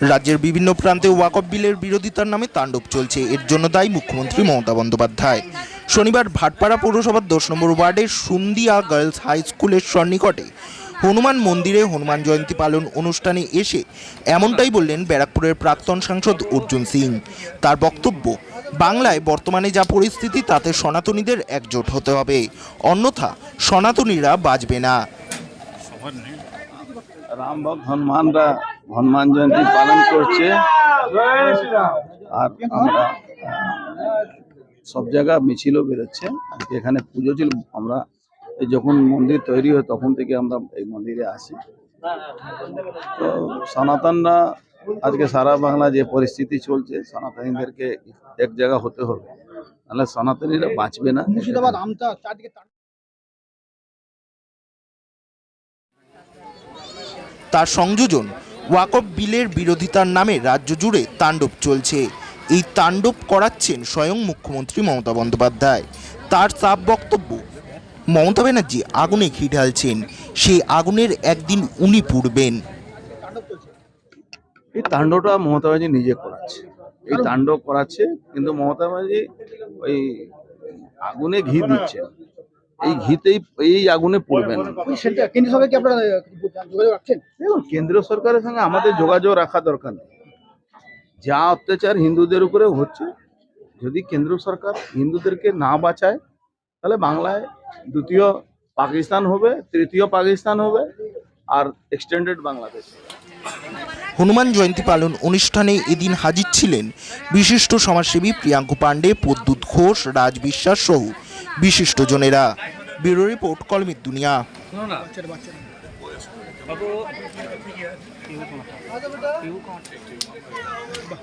রাজ্যের বিভিন্ন প্রান্তে ওয়াকফ বিলের বিরোধিতার নামে তাণ্ডব চলছে। এর জন্য দায়ী মুখ্যমন্ত্রী মমতা বন্দ্যোপাধ্যায়। শনিবার ভাটপাড়া পৌরসভার দশ নম্বর ওয়ার্ডের সুন্দিয়া গার্লস হাই স্কুলের সন্নিকটে হনুমান মন্দিরে হনুমান জয়ন্তী পালন অনুষ্ঠানে এসে এমনটাই বললেন ব্যারাকপুরের প্রাক্তন সাংসদ অর্জুন সিং। তার বক্তব্য, বাংলায় বর্তমানে যা পরিস্থিতি তাতে সনাতনীদের একজোট হতে হবে। অন্যথা সনাতনীরা বাঁচবে না। রাম ভক্ত হনুমানরা হনুমান জয়ন্তী পালন করছে। আর আমরা সব জায়গা মিছিলও বেরোচ্ছে। আজকে এখানে পুজো ছিল আমরা এই যখন মন্দির তৈরি হয় তখন থেকে আমরা এই মন্দিরে আসি। তো সনাতনরা আজকে সারা বাংলা যে পরিস্থিতি চলছে সনাতনীদেরকে এক জায়গা হতে হবে। নাহলে সনাতনীরা বাঁচবে না। মুর্শিদাবাদ আমতা চারদিকে তার সংযোজন ওয়াকফ বিলের বিরোধিতার নামে রাজ্য জুড়ে তাণ্ডব চলছে। এই তাণ্ডব করাচ্ছেন স্বয়ং মুখ্যমন্ত্রী মমতা বন্দ্যোপাধ্যায়। তার সাফ বক্তব্য, মমতা ব্যানার্জি আগুনে ঘি ঢালছেন, সেই আগুনের একদিন উনি পুড়বেন। এই তাণ্ডবটা মমতা ব্যানার্জি নিজে করাচ্ছে। এই তাণ্ডব করাচ্ছে, কিন্তু মমতা ব্যানার্জি ওই আগুনে ঘি দিচ্ছে এই ঘিতেই এই আগুনে পড়বেন। না। ওই সেন্টার কেন্দ্রীয় সরকার কি আপনারা যোগাযোগ রাখছেন? দেখুন কেন্দ্রীয় সরকারের সঙ্গে আমাদের যোগাযোগ রাখা দরকার নেই। যা অত্যাচার হিন্দুদের উপরে হচ্ছে যদি কেন্দ্র সরকার হিন্দুদেরকে না বাঁচায় তাহলে বাংলায় দ্বিতীয় পাকিস্তান হবে তৃতীয় পাকিস্তান হবে আর এক্সটেন্ডেড বাংলাদেশ হনুমান জয়ন্তী পালন অনুষ্ঠানে এদিন হাজির ছিলেন বিশিষ্ট সমাজসেবী প্রিয়াঙ্কু পাণ্ডে, প্রদ্যুৎ ঘোষ, রাজ বিশ্বাস সহ বিশিষ্টজনেরা ব্যুরো রিপোর্ট কলমের দুনিয়া বাহ.